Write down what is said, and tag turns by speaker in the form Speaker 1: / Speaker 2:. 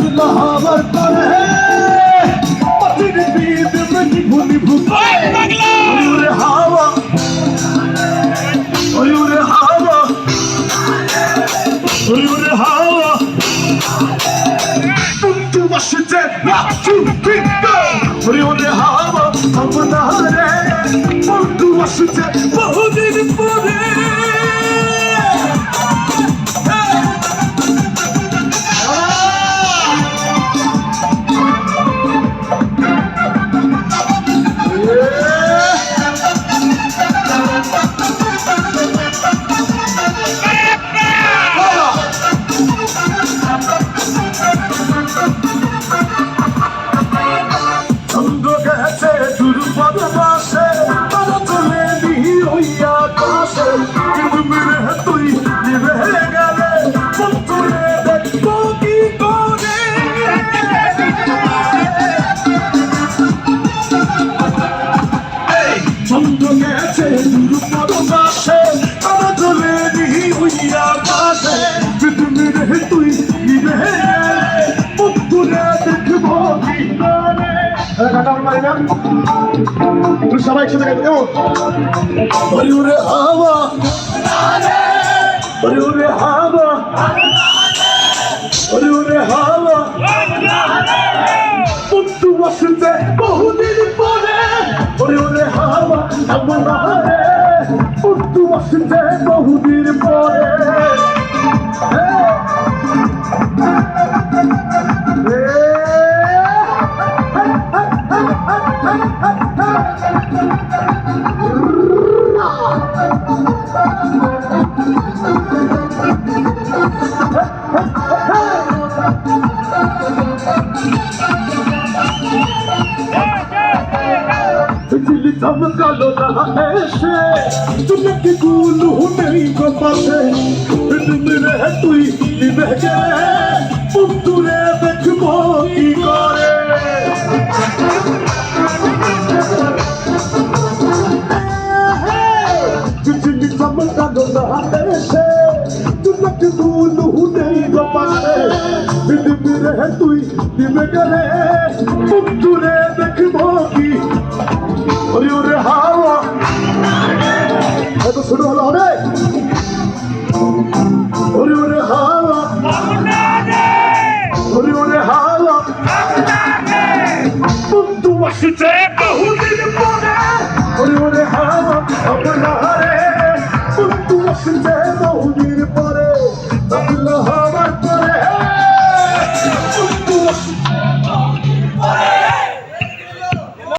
Speaker 1: মহাবার করে। মাটির বিদ মেনি ভুলি ভুলে ওরে হাওয়া। ওরে হাওয়া। ওরে হাওয়া। তুমি বসছে নাচু পিটো ওরে হাওয়া সামনারে বন্ধু বসছে বহুদিন পরে। গেছে দুর্পদ বাসে তারা চলে নিহি হইয়া কাশে কিন্তু মেরে তুই নিবে গেলে বন্ধুরে দেখব আমরা সবাই একসাথে হাওয়া। হাওয়া। হাওয়া। বন্ধু আসছে বহুদিন পরে ওরে ওরে হাওয়া বন্ধু আসছে বহুদিন পরে। सब कर रहा ऐसे तुमक कूल हूँ नहीं को पासे तुम रह तू ही बह गए तुम तुरे देख मोती करे जितनी सब कर रहा ऐसे तुमक कूल हूँ नहीं को पासे तुम रह तू ही बह गए করে হালাম বন্ধু আসছে বহুদিন পরে। ওরে ওরে হালাম আপনার